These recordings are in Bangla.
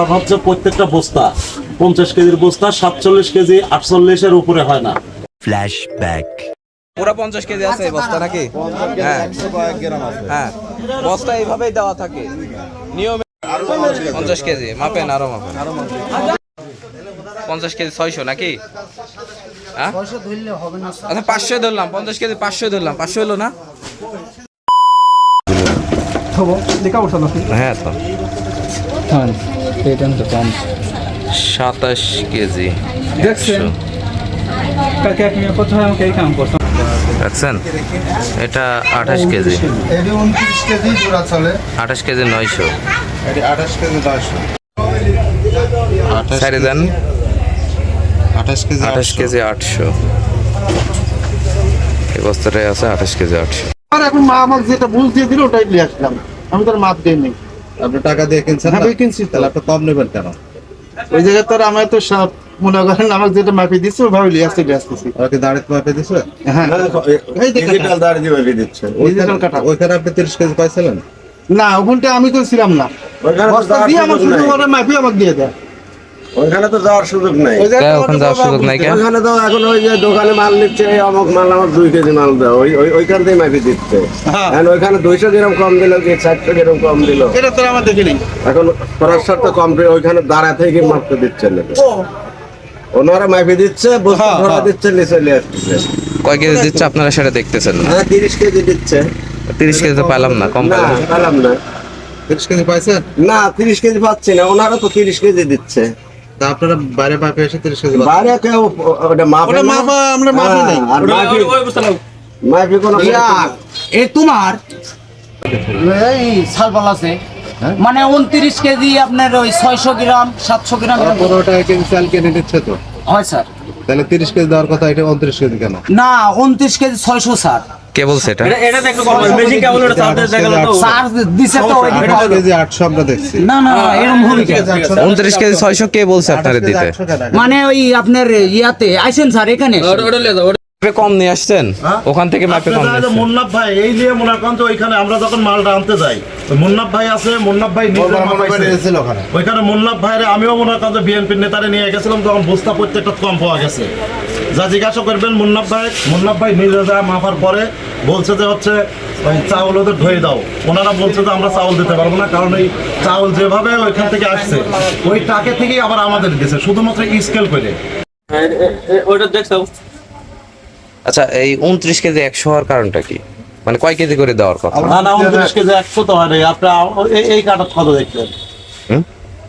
কারণ হচ্ছে প্রত্যেকটা বস্তা পঞ্চাশ কেজির বস্তা সাতচল্লিশ কেজি আটচল্লিশের উপরে হয় না। Flashback. পুরো পঞ্চাশ কেজি আছে বস্তা নাকি? হ্যাঁ। হ্যাঁ। বস্তা এইভাবেই দেওয়া থাকে। নিয়মে পঞ্চাশ কেজি মাপেন আরও মাপেন। পঞ্চাশ কেজি ছয়শো নাকি? হ্যাঁ? আচ্ছা পাঁচশো ধরলাম পঞ্চাশ কেজি পাঁচশো ধরলাম পাঁচশো হলো না? হ্যাঁ তো। সাতাশ কেজি। দেখছেন? কালকে আপনি কোথায় আমাকে এই কাম করছেন। দেখছেন? এটা আঠাশ কেজি। উনত্রিশ কেজি জোড়া চলে। আঠাশ কেজি নয়শো। আঠাশ কেজি নয়শো। সারি দেন। আঠাশ কেজি আঠাশ কেজি আটশো। এই বস্তাটাই আছে আঠাশ কেজি আটশো। আর এখন মা আমাকে যেটা বুঝ দিয়ে দিল ওটাই নিয়ে আসলাম। আমি তার মাপ দিই নি আপনি টাকা দিয়ে কিনছেন হ্যাঁ, না? আমি কিনছি তো। তাহলে আপনি কম নেবেন কেন? ওই জায়গায় তো আমার তো সব মনে করেন আমাকে যেটা মাপি দিচ্ছে আসতে আসতেছি। দাঁড়িয়ে মাপে দিছে হ্যাঁ। এই ডিজিটাল দাঁড়িয়ে মাপি দিচ্ছে। কাটা। ওইখানে আপনি তিরিশ কেজি পাইছিলেন? না ওখানটা আমি তো ছিলাম না। ওইখানে দিয়ে আমার শুধু ওরা মাপি আমাকে দিয়ে দেয়। ওইখানে তো যাওয়ার সুযোগ নাই। ওখানে যাওয়ার সুযোগ নাই কেন তো এখন ওই যে দোকানে মাল নিচ্ছে অমুক মাল আমার দুই কেজি মাল দেয় ওই ওই- ওইখান থেকে মাপি দিচ্ছে। হ্যাঁ। এখন ওইখানে দুইশো গ্রাম কম দিল কি চারশো গ্রাম কম দিল। এটা তো আমার দেখিনি। এখন খরচ তো কম ওইখানে দাঁড়া থেকে মাপতে দিচ্ছে না। ওনারা মাপি দিচ্ছে বস্তু হ্যাঁ, ধরা হ্যাঁ। দিচ্ছে নিচে নিয়ে আসছে কয় কেজি দিচ্ছে আপনারা সেটা দেখতেছেন না? তিরিশ কেজি দিচ্ছে। তিরিশ কেজি তো পেলাম না কম না। পেলাম পেলাম না। তিরিশ কেজি পাইছেন? না তিরিশ কেজি পাচ্ছি না ওনারা তো তিরিশ কেজি দিচ্ছে। আপনারা বাইরে মাপে এসে তিরিশ কেজি বাইরে কেউ ওটা মাপে ওটা। মাপা আমরা মাপি নাই। হ্যাঁ, আর মাপি মাপি কোনো এ তোমার? এই আছে। মানে উনত্রিশ কেজি আপনার ওই ছয়শো গ্রাম সাতশো গ্রাম। পনেরো টাকা কেজি চাল কিনে নিচ্ছে তো? হয় স্যার। তাহলে তিরিশ কেজি দেওয়ার কথা এটা উনত্রিশ কেজি কেন? না উনত্রিশ কেজি ছয়শো স্যার। কে বলছে এটা? স্যার দিছে তো ওই কেজি আমরা দেখছি। না না এরকম কে বলছে আপনারা দিতে? মানে ওই আপনার ইয়াতে আইসেন স্যার এখানে? মাপে কম নিয়ে আসছেন? ওখান থেকে মাপে কম নিয়ে মুন্নাফ ভাই এই নিয়ে মনে ওইখানে আমরা যখন মালটা আনতে যাই মুন্নাফ ভাই আছে মুন্নাফ ভাই নিজে মনে ওইখানে মুন্নাফ ভাইরে আমিও মনে করেন বিএনপির নেতারে নিয়ে গেছিলাম তখন বস্তা প্রত্যেকটা কম পাওয়া গেছে। যা জিজ্ঞাসা করবেন মুন্নাফ ভাই মুন্নাফ ভাই নিজে যা মাপার পরে বলছে যে হচ্ছে চাউল ওদের ধুয়ে দাও। ওনারা বলছে যে আমরা চাউল দিতে পারব না কারণ এই চাউল যেভাবে ওইখান থেকে আসছে ওই টাকে থেকেই আবার আমাদের দিছে শুধুমাত্র স্কেল করে। আচ্ছা এই উনত্রিশ কেজি একশো হওয়ার কারণটা কি? মানে কয় কেজি করে দেওয়ার কথা? না না উনত্রিশ কেজি একশো তো হয় আপনি এই- এই কাটাত কত দেখলেন হুম?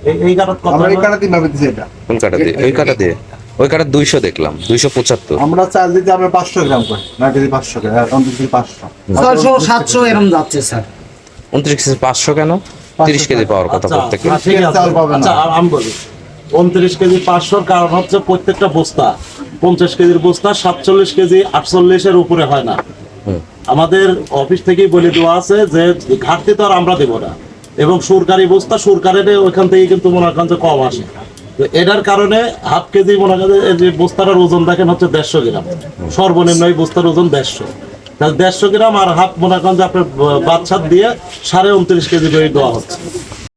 এই- এই কাটাত কত এই? কাটাতেই মাপি দিছি এটা। কোন কাটা দিয়ে? ওই কাটা দিয়ে? ওই কাটা দুইশো দেখলাম দুইশো পঁচাত্তর। আমরা চাল দিতে আমরা পাঁচশো গ্রাম করি না কেজি পাঁচশো কেজি পাঁচশো। ছয়শো সাতশো এরকম যাচ্ছে স্যার। উনত্রিশ কেজি পাঁচশো কেন? তিরিশ কেজি পাওয়ার কথা আচ্ছা, প্রত্যেকে আচ্ছা। আচ্ছা, আমি বলি। উনত্রিশ কেজি পাঁচশোর কারণ হচ্ছে প্রত্যেকটা বস্তা পঞ্চাশ কেজির বস্তা সাতচল্লিশ কেজি আটচল্লিশের উপরে হয় না। আমাদের অফিস থেকেই বলে দেওয়া আছে যে ঘাটতি তো আর আমরা দেবো না। এবং সরকারি বস্তা সরকারের ওইখান থেকে কিন্তু মনে করেন যে কম আসে। এটার কারণে হাফ কেজি মনে করেন যে বস্তাটার ওজন দেখেন হচ্ছে দেড়শো গ্রাম। সর্বনিম্ন এই বস্তার ওজন দেড়শো। তাহলে দেড়শো গ্রাম আর হাফ মনে করেন যে আপনার বাচ্চার দিয়ে সাড়ে উনত্রিশ কেজি করে দেওয়া হচ্ছে।